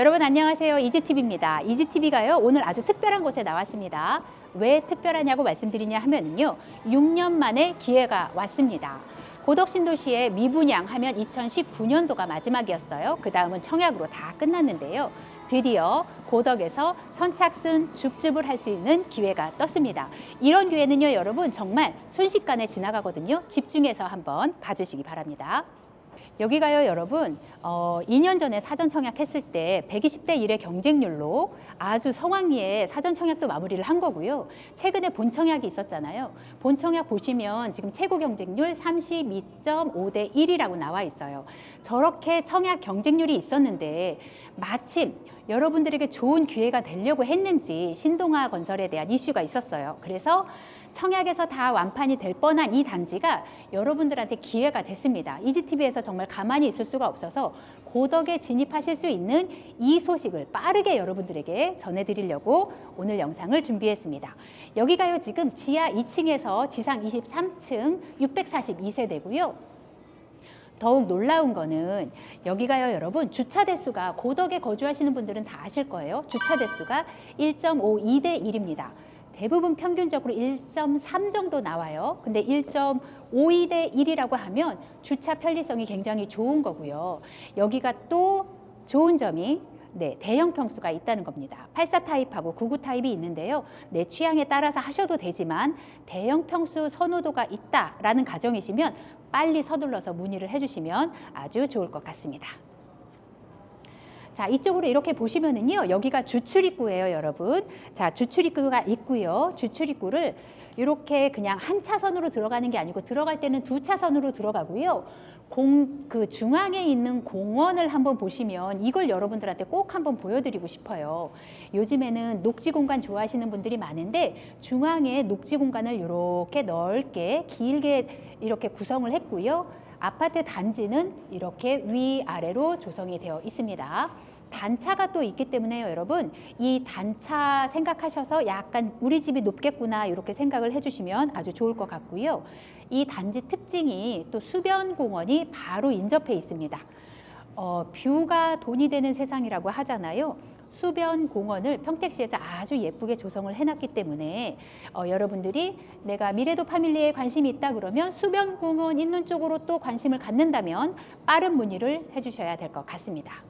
여러분 안녕하세요. 이지TV입니다. 이지TV가요, 오늘 아주 특별한 곳에 나왔습니다. 왜 특별하냐고 말씀드리냐 하면요. 6년 만에 기회가 왔습니다. 고덕신도시의 미분양 하면 2019년도가 마지막이었어요. 그 다음은 청약으로 다 끝났는데요. 드디어 고덕에서 선착순 줍줍을 할 수 있는 기회가 떴습니다. 이런 기회는요, 여러분 정말 순식간에 지나가거든요. 집중해서 한번 봐주시기 바랍니다. 여기가요, 여러분, 어, 2년 전에 사전 청약했을 때 120대 1의 경쟁률로 아주 성황리에 사전 청약도 마무리를 한 거고요. 최근에 본 청약이 있었잖아요. 본 청약 보시면 지금 최고 경쟁률 32.5 대 1이라고 나와 있어요. 저렇게 청약 경쟁률이 있었는데 마침 여러분들에게 좋은 기회가 되려고 했는지 신동아 건설에 대한 이슈가 있었어요. 그래서 청약에서 다 완판이 될 뻔한 이 단지가 여러분들한테 기회가 됐습니다. 이지TV에서 정말 가만히 있을 수가 없어서 고덕에 진입하실 수 있는 이 소식을 빠르게 여러분들에게 전해드리려고 오늘 영상을 준비했습니다. 여기가요 지금 지하 2층에서 지상 23층 642세대고요. 더욱 놀라운 거는 여기가요 여러분 주차 대수가 고덕에 거주하시는 분들은 다 아실 거예요. 주차 대수가 1.52대 1입니다. 대부분 평균적으로 1.3 정도 나와요. 근데 1.52 대 1이라고 하면 주차 편리성이 굉장히 좋은 거고요. 여기가 또 좋은 점이 네, 대형 평수가 있다는 겁니다. 84 타입하고 99 타입이 있는데요. 내 취향에 따라서 하셔도 되지만 대형 평수 선호도가 있다라는 가정이시면 빨리 서둘러서 문의를 해주시면 아주 좋을 것 같습니다. 자, 이쪽으로 이렇게 보시면은요. 여기가 주출입구예요, 여러분. 자, 주출입구가 있고요. 주출입구를 이렇게 그냥 한 차선으로 들어가는 게 아니고 들어갈 때는 두 차선으로 들어가고요. 공, 그 중앙에 있는 공원을 한번 보시면 이걸 여러분들한테 꼭 한번 보여드리고 싶어요. 요즘에는 녹지 공간 좋아하시는 분들이 많은데 중앙에 녹지 공간을 이렇게 넓게 길게 이렇게 구성을 했고요. 아파트 단지는 이렇게 위아래로 조성이 되어 있습니다. 단차가 또 있기 때문에요, 여러분. 이 단차 생각하셔서 약간 우리 집이 높겠구나 이렇게 생각을 해주시면 아주 좋을 것 같고요. 이 단지 특징이 또 수변 공원이 바로 인접해 있습니다. 어, 뷰가 돈이 되는 세상이라고 하잖아요. 수변 공원을 평택시에서 아주 예쁘게 조성을 해놨기 때문에 어, 여러분들이 내가 미래도 파밀리에 관심이 있다 그러면 수변 공원 있는 쪽으로 또 관심을 갖는다면 빠른 문의를 해주셔야 될 것 같습니다.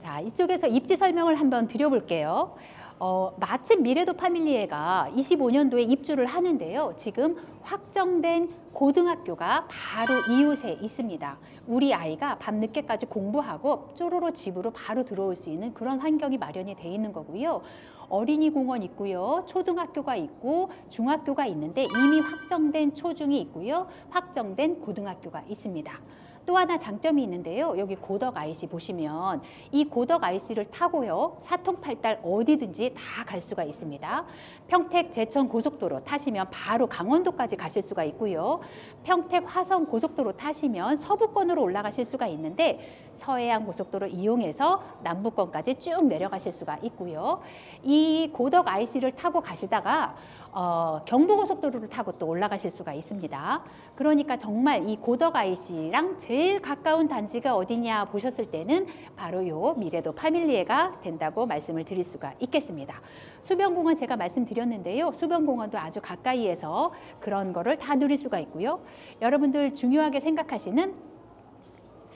자, 이쪽에서 입지 설명을 한번 드려볼게요. 어, 마침 미래도 파밀리에가 25년도에 입주를 하는데요. 지금 확정된 고등학교가 바로 이웃에 있습니다. 우리 아이가 밤늦게까지 공부하고 쪼로로 집으로 바로 들어올 수 있는 그런 환경이 마련이 돼 있는 거고요. 어린이 공원 있고요. 초등학교가 있고 중학교가 있는데 이미 확정된 초중이 있고요. 확정된 고등학교가 있습니다. 또 하나 장점이 있는데요. 여기 고덕 IC 보시면 이 고덕 IC를 타고요. 사통팔달 어디든지 다 갈 수가 있습니다. 평택 제천 고속도로 타시면 바로 강원도까지 가실 수가 있고요. 평택 화성 고속도로 타시면 서부권으로 올라가실 수가 있는데 서해안 고속도로 이용해서 남부권까지 쭉 내려가실 수가 있고요. 이 고덕 IC를 타고 가시다가 어, 경부고속도로를 타고 또 올라가실 수가 있습니다. 그러니까 정말 이 고덕 IC랑 제일 가까운 단지가 어디냐 보셨을 때는 바로 요 미래도 파밀리에가 된다고 말씀을 드릴 수가 있겠습니다. 수변공원 제가 말씀드렸는데요. 수변공원도 아주 가까이에서 그런 거를 다 누릴 수가 있고요. 여러분들 중요하게 생각하시는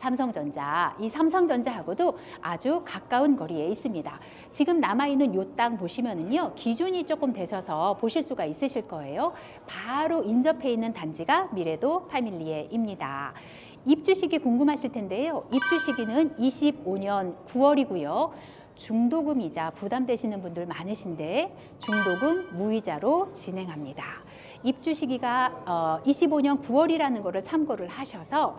삼성전자, 이 삼성전자하고도 아주 가까운 거리에 있습니다. 지금 남아있는 요 땅 보시면은요, 기준이 조금 되셔서 보실 수가 있으실 거예요. 바로 인접해 있는 단지가 미래도 파밀리에입니다. 입주 시기 궁금하실 텐데요. 입주 시기는 25년 9월이고요. 중도금 이자 부담되시는 분들 많으신데 중도금 무이자로 진행합니다. 입주 시기가 어, 25년 9월이라는 것을 참고를 하셔서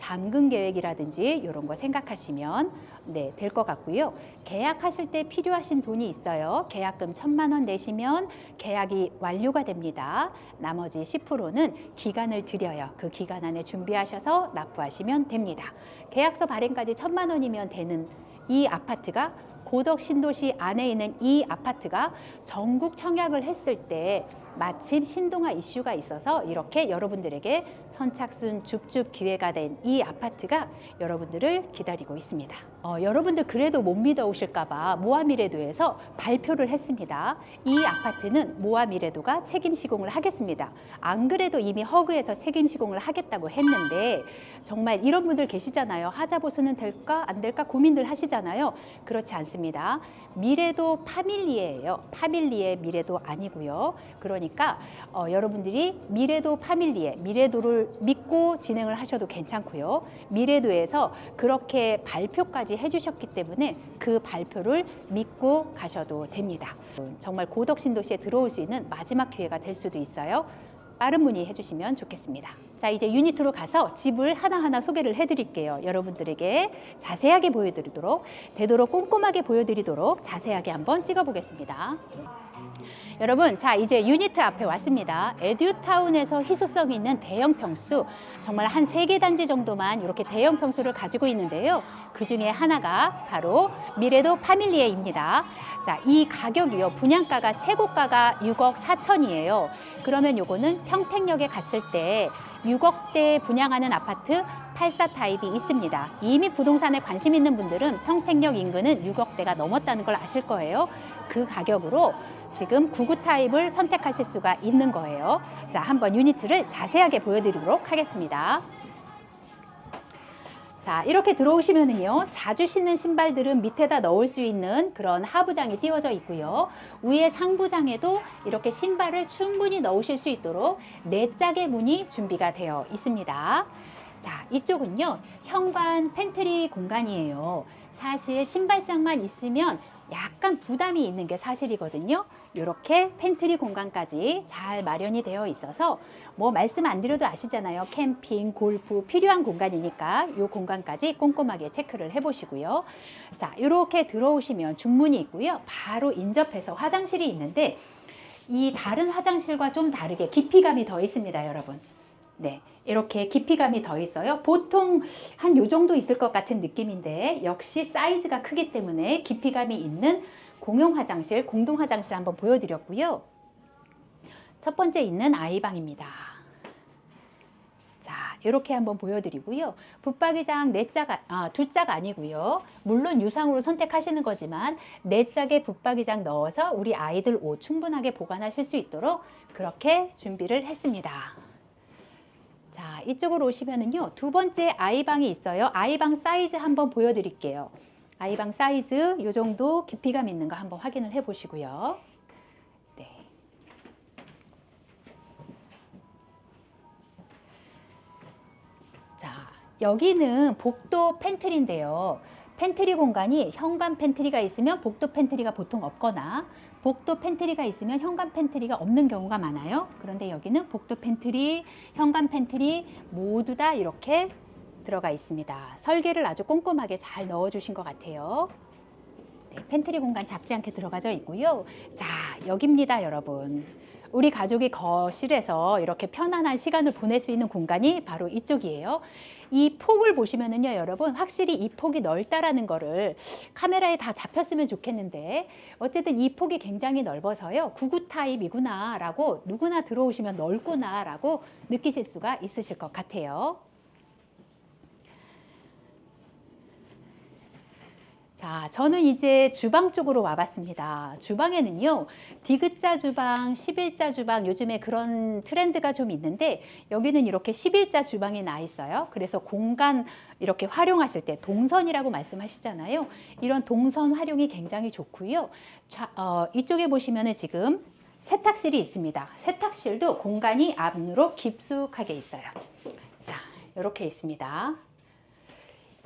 잠금 계획이라든지 이런 거 생각하시면 네, 될 것 같고요. 계약하실 때 필요하신 돈이 있어요. 계약금 천만 원 내시면 계약이 완료가 됩니다. 나머지 10%는 기간을 드려요. 그 기간 안에 준비하셔서 납부하시면 됩니다. 계약서 발행까지 천만 원이면 되는 이 아파트가 고덕 신도시 안에 있는 이 아파트가 전국 청약을 했을 때 마침 신동아 이슈가 있어서 이렇게 여러분들에게 선착순 줍줍 기회가 된 이 아파트가 여러분들을 기다리고 있습니다. 어, 여러분들 그래도 못 믿어 오실까봐 모아미래도에서 발표를 했습니다. 이 아파트는 모아미래도가 책임 시공을 하겠습니다. 안 그래도 이미 허그에서 책임 시공을 하겠다고 했는데 정말 이런 분들 계시잖아요. 하자 보수는 될까 안 될까 고민들 하시잖아요. 그렇지 않습니다. 미래도 파밀리에예요. 파밀리에 미래도 아니고요. 그러니까 어, 여러분들이 미래도 파밀리에 미래도를 믿고 진행을 하셔도 괜찮고요. 미래도에서 그렇게 발표까지 해주셨기 때문에 그 발표를 믿고 가셔도 됩니다. 정말 고덕 신도시에 들어올 수 있는 마지막 기회가 될 수도 있어요. 빠른 문의해 주시면 좋겠습니다. 자, 이제 유니트로 가서 집을 하나하나 소개를 해 드릴게요. 여러분들에게 자세하게 보여드리도록, 되도록 꼼꼼하게 보여드리도록 자세하게 한번 찍어 보겠습니다. 여러분, 자, 이제 유니트 앞에 왔습니다. 에듀타운에서 희소성 있는 대형 평수, 정말 한 세 개 단지 정도만 이렇게 대형 평수를 가지고 있는데요. 그 중에 하나가 바로 미래도 파밀리에입니다. 자, 이 가격이요. 분양가가 최고가가 6억 4천이에요. 그러면 요거는 평택역에 갔을 때 6억대 분양하는 아파트 84 타입이 있습니다. 이미 부동산에 관심 있는 분들은 평택역 인근은 6억대가 넘었다는 걸 아실 거예요. 그 가격으로 지금 99 타입을 선택하실 수가 있는 거예요. 자, 한번 유니트를 자세하게 보여드리도록 하겠습니다. 자, 이렇게 들어오시면은요, 자주 신는 신발들은 밑에다 넣을 수 있는 그런 하부장이 띄워져 있고요. 위에 상부장에도 이렇게 신발을 충분히 넣으실 수 있도록 네 짝의 문이 준비가 되어 있습니다. 자, 이쪽은요, 현관 팬트리 공간이에요. 사실 신발장만 있으면 약간 부담이 있는 게 사실이거든요. 이렇게 팬트리 공간까지 잘 마련이 되어 있어서 뭐 말씀 안 드려도 아시잖아요. 캠핑, 골프 필요한 공간이니까 이 공간까지 꼼꼼하게 체크를 해보시고요. 자, 이렇게 들어오시면 중문이 있고요. 바로 인접해서 화장실이 있는데 이 다른 화장실과 좀 다르게 깊이감이 더 있습니다, 여러분. 네, 이렇게 깊이감이 더 있어요. 보통 한 요 정도 있을 것 같은 느낌인데 역시 사이즈가 크기 때문에 깊이감이 있는 공용 화장실, 공동 화장실 한번 보여드렸고요. 첫 번째 있는 아이방입니다. 자, 이렇게 한번 보여드리고요. 붙박이장 네 짝, 아, 두 짝 아니고요. 물론 유상으로 선택하시는 거지만 네 짝의 붙박이장 넣어서 우리 아이들 옷 충분하게 보관하실 수 있도록 그렇게 준비를 했습니다. 자, 이쪽으로 오시면은요. 두 번째 아이방이 있어요. 아이방 사이즈 한번 보여드릴게요. 아이방 사이즈 요 정도 깊이감 있는 거 한번 확인을 해 보시고요. 네. 자, 여기는 복도 팬트리인데요. 팬트리 공간이 현관 팬트리가 있으면 복도 팬트리가 보통 없거나 복도 팬트리가 있으면 현관 팬트리가 없는 경우가 많아요. 그런데 여기는 복도 팬트리, 현관 팬트리 모두 다 이렇게 들어가 있습니다. 설계를 아주 꼼꼼하게 잘 넣어주신 것 같아요. 네, 팬트리 공간 작지 않게 들어가져 있고요. 자, 여기입니다, 여러분. 우리 가족이 거실에서 이렇게 편안한 시간을 보낼 수 있는 공간이 바로 이쪽이에요. 이 폭을 보시면은요, 여러분, 확실히 이 폭이 넓다라는 거를 카메라에 다 잡혔으면 좋겠는데, 어쨌든 이 폭이 굉장히 넓어서요, 99 타입이구나라고 누구나 들어오시면 넓구나라고 느끼실 수가 있으실 것 같아요. 자, 저는 이제 주방 쪽으로 와봤습니다. 주방에는요, 디귿자 주방, 11자 주방, 요즘에 그런 트렌드가 좀 있는데, 여기는 이렇게 11자 주방이 나 있어요. 그래서 공간 이렇게 활용하실 때, 동선이라고 말씀하시잖아요. 이런 동선 활용이 굉장히 좋고요. 자, 어, 이쪽에 보시면은 지금 세탁실이 있습니다. 세탁실도 공간이 안으로 깊숙하게 있어요. 자, 이렇게 있습니다.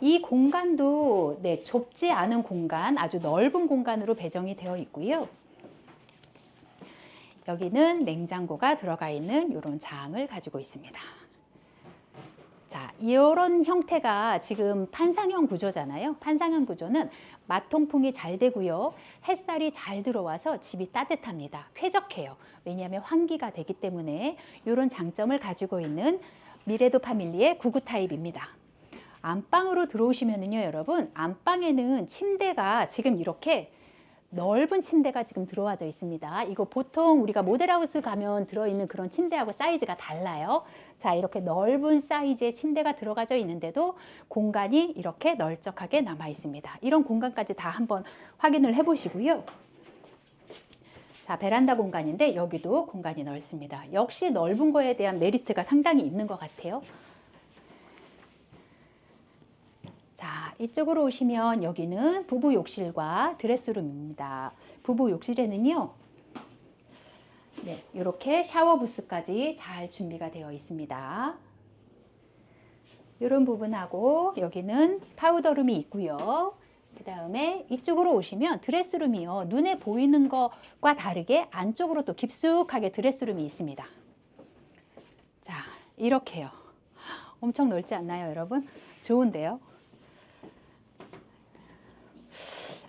이 공간도 네, 좁지 않은 공간, 아주 넓은 공간으로 배정이 되어 있고요. 여기는 냉장고가 들어가 있는 이런 장을 가지고 있습니다. 자, 이런 형태가 지금 판상형 구조잖아요. 판상형 구조는 마통풍이 잘 되고요. 햇살이 잘 들어와서 집이 따뜻합니다. 쾌적해요. 왜냐하면 환기가 되기 때문에 이런 장점을 가지고 있는 미래도 파밀리의 구구 타입입니다. 안방으로 들어오시면은요, 여러분, 안방에는 침대가 지금 이렇게 넓은 침대가 지금 들어와져 있습니다. 이거 보통 우리가 모델하우스 가면 들어있는 그런 침대하고 사이즈가 달라요. 자, 이렇게 넓은 사이즈의 침대가 들어가져 있는데도 공간이 이렇게 널쩍하게 남아 있습니다. 이런 공간까지 다 한번 확인을 해 보시고요. 자, 베란다 공간인데 여기도 공간이 넓습니다. 역시 넓은 거에 대한 메리트가 상당히 있는 것 같아요. 자, 이쪽으로 오시면 여기는 부부 욕실과 드레스룸입니다. 부부 욕실에는요, 네, 이렇게 샤워 부스까지 잘 준비가 되어 있습니다. 이런 부분하고 여기는 파우더룸이 있고요. 그 다음에 이쪽으로 오시면 드레스룸이요. 눈에 보이는 것과 다르게 안쪽으로 또 깊숙하게 드레스룸이 있습니다. 자, 이렇게요. 엄청 넓지 않나요, 여러분? 좋은데요?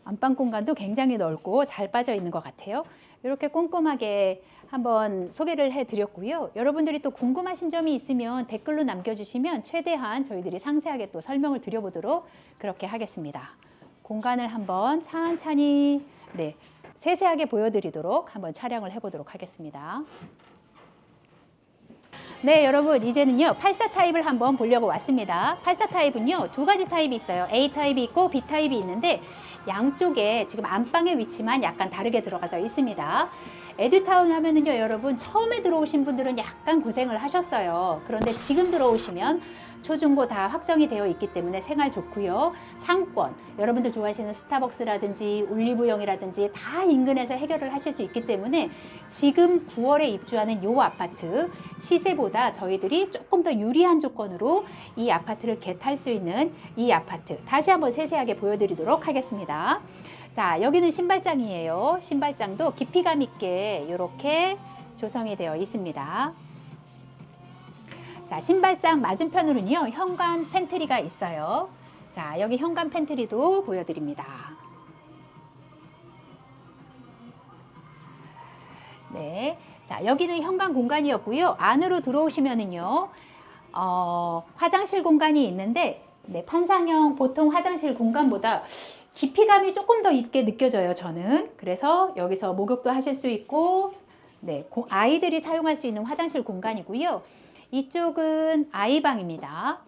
안방 공간도 굉장히 넓고 잘 빠져 있는 것 같아요. 이렇게 꼼꼼하게 한번 소개를 해드렸고요. 여러분들이 또 궁금하신 점이 있으면 댓글로 남겨주시면 최대한 저희들이 상세하게 또 설명을 드려보도록 그렇게 하겠습니다. 공간을 한번 찬찬히 네, 세세하게 보여드리도록 한번 촬영을 해보도록 하겠습니다. 네, 여러분 이제는요 84 타입을 한번 보려고 왔습니다. 84 타입은요 두 가지 타입이 있어요. A 타입이 있고 B 타입이 있는데 양쪽에 지금 안방의 위치만 약간 다르게 들어가져 있습니다. 에듀타운 하면은요, 여러분 처음에 들어오신 분들은 약간 고생을 하셨어요. 그런데 지금 들어오시면 초중고 다 확정이 되어 있기 때문에 생활 좋고요. 상권, 여러분들 좋아하시는 스타벅스라든지 올리브영이라든지 다 인근에서 해결을 하실 수 있기 때문에 지금 9월에 입주하는 요 아파트 시세보다 저희들이 조금 더 유리한 조건으로 이 아파트를 개탈 수 있는 이 아파트 다시 한번 세세하게 보여드리도록 하겠습니다. 자, 여기는 신발장이에요. 신발장도 깊이감 있게 이렇게 조성이 되어 있습니다. 자, 신발장 맞은편으로는요, 현관 팬트리가 있어요. 자, 여기 현관 팬트리도 보여드립니다. 네. 자, 여기는 현관 공간이었고요. 안으로 들어오시면은요, 어, 화장실 공간이 있는데, 네, 판상형 보통 화장실 공간보다 깊이감이 조금 더 있게 느껴져요, 저는. 그래서 여기서 목욕도 하실 수 있고, 네, 고- 아이들이 사용할 수 있는 화장실 공간이고요. 이쪽은 아이방입니다.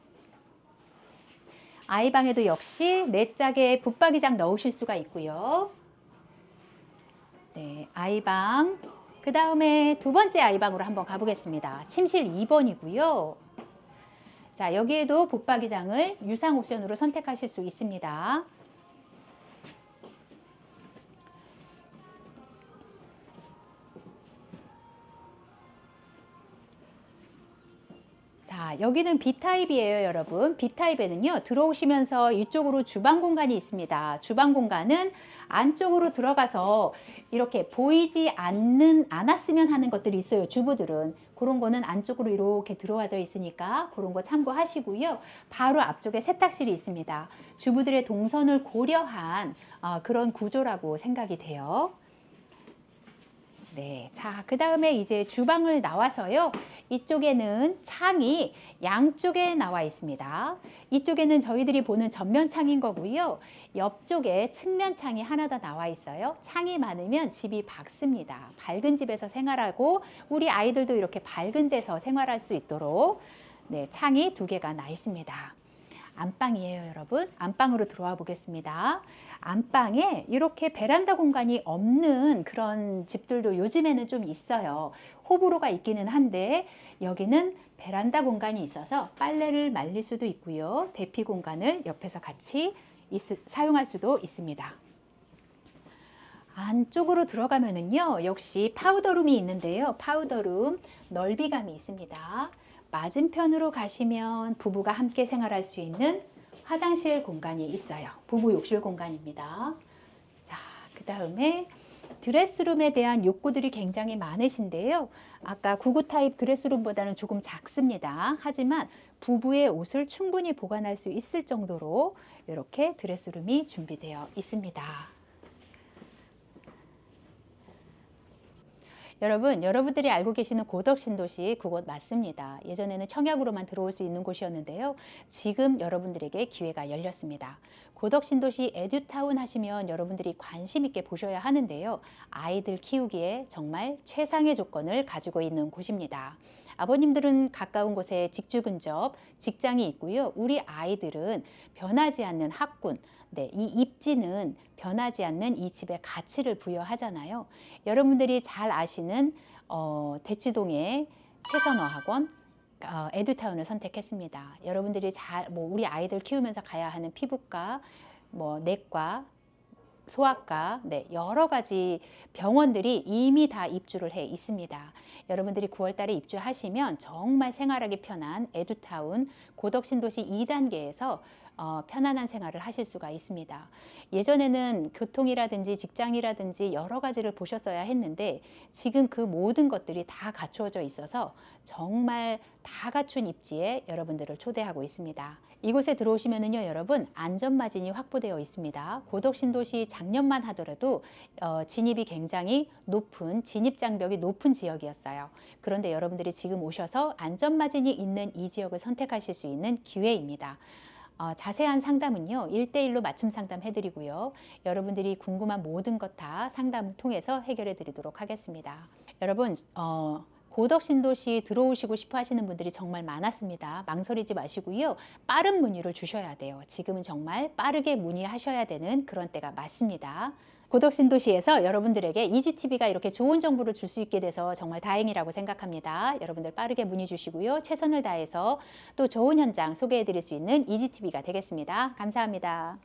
아이방에도 역시 네 짝의 붙박이장 넣으실 수가 있고요. 네, 아이방. 그 다음에 두 번째 아이방으로 한번 가보겠습니다. 침실 2번이고요. 자, 여기에도 붙박이장을 유상 옵션으로 선택하실 수 있습니다. 자, 여기는 B타입이에요, 여러분. B타입에는요, 들어오시면서 이쪽으로 주방 공간이 있습니다. 주방 공간은 안쪽으로 들어가서 이렇게 보이지 않는, 않았으면 하는 것들이 있어요, 주부들은. 그런 거는 안쪽으로 이렇게 들어와져 있으니까 그런 거 참고하시고요. 바로 앞쪽에 세탁실이 있습니다. 주부들의 동선을 고려한 어, 그런 구조라고 생각이 돼요. 네. 자, 그 다음에 이제 주방을 나와서요. 이쪽에는 창이 양쪽에 나와 있습니다. 이쪽에는 저희들이 보는 전면 창인 거고요. 옆쪽에 측면 창이 하나 더 나와 있어요. 창이 많으면 집이 밝습니다. 밝은 집에서 생활하고 우리 아이들도 이렇게 밝은 데서 생활할 수 있도록 네, 창이 두 개가 나 있습니다. 안방이에요, 여러분. 안방으로 들어와 보겠습니다. 안방에 이렇게 베란다 공간이 없는 그런 집들도 요즘에는 좀 있어요. 호불호가 있기는 한데 여기는 베란다 공간이 있어서 빨래를 말릴 수도 있고요. 대피 공간을 옆에서 같이 있, 사용할 수도 있습니다. 안쪽으로 들어가면은요, 역시 파우더룸이 있는데요. 파우더룸 넓이감이 있습니다. 맞은편으로 가시면 부부가 함께 생활할 수 있는 화장실 공간이 있어요. 부부 욕실 공간입니다. 자, 그 다음에 드레스룸에 대한 욕구들이 굉장히 많으신데요. 아까 99 타입 드레스룸보다는 조금 작습니다. 하지만 부부의 옷을 충분히 보관할 수 있을 정도로 이렇게 드레스룸이 준비되어 있습니다. 여러분, 여러분들이 알고 계시는 고덕 신도시 그곳 맞습니다. 예전에는 청약으로만 들어올 수 있는 곳이었는데요. 지금 여러분들에게 기회가 열렸습니다. 고덕 신도시 에듀타운 하시면 여러분들이 관심 있게 보셔야 하는데요. 아이들 키우기에 정말 최상의 조건을 가지고 있는 곳입니다. 아버님들은 가까운 곳에 직주 근접 직장이 있고요. 우리 아이들은 변하지 않는 학군, 네, 이 입지는 변하지 않는 이 집의 가치를 부여하잖아요. 여러분들이 잘 아시는 어, 대치동의 최선어 학원, 어, 에듀타운을 선택했습니다. 여러분들이 잘, 뭐 우리 아이들 키우면서 가야 하는 피부과, 뭐 내과, 소아과, 네, 여러 가지 병원들이 이미 다 입주를 해 있습니다. 여러분들이 9월 달에 입주하시면 정말 생활하기 편한 에듀타운 고덕신도시 2단계에서 어, 편안한 생활을 하실 수가 있습니다. 예전에는 교통이라든지 직장이라든지 여러 가지를 보셨어야 했는데 지금 그 모든 것들이 다 갖추어져 있어서 정말 다 갖춘 입지에 여러분들을 초대하고 있습니다. 이곳에 들어오시면은요, 여러분 안전마진이 확보되어 있습니다. 고덕신도시 작년만 하더라도 어, 진입이 굉장히 높은 진입 장벽이 높은 지역이었어요. 그런데 여러분들이 지금 오셔서 안전마진이 있는 이 지역을 선택하실 수 있는 기회입니다. 어, 자세한 상담은요, 1대1로 맞춤 상담 해드리고요. 여러분들이 궁금한 모든 것 다 상담을 통해서 해결해 드리도록 하겠습니다. 여러분, 어, 고덕 신도시 들어오시고 싶어 하시는 분들이 정말 많았습니다. 망설이지 마시고요. 빠른 문의를 주셔야 돼요. 지금은 정말 빠르게 문의하셔야 되는 그런 때가 맞습니다. 고덕신도시에서 여러분들에게 이지TV가 이렇게 좋은 정보를 줄 수 있게 돼서 정말 다행이라고 생각합니다. 여러분들 빠르게 문의 주시고요. 최선을 다해서 또 좋은 현장 소개해 드릴 수 있는 이지TV가 되겠습니다. 감사합니다.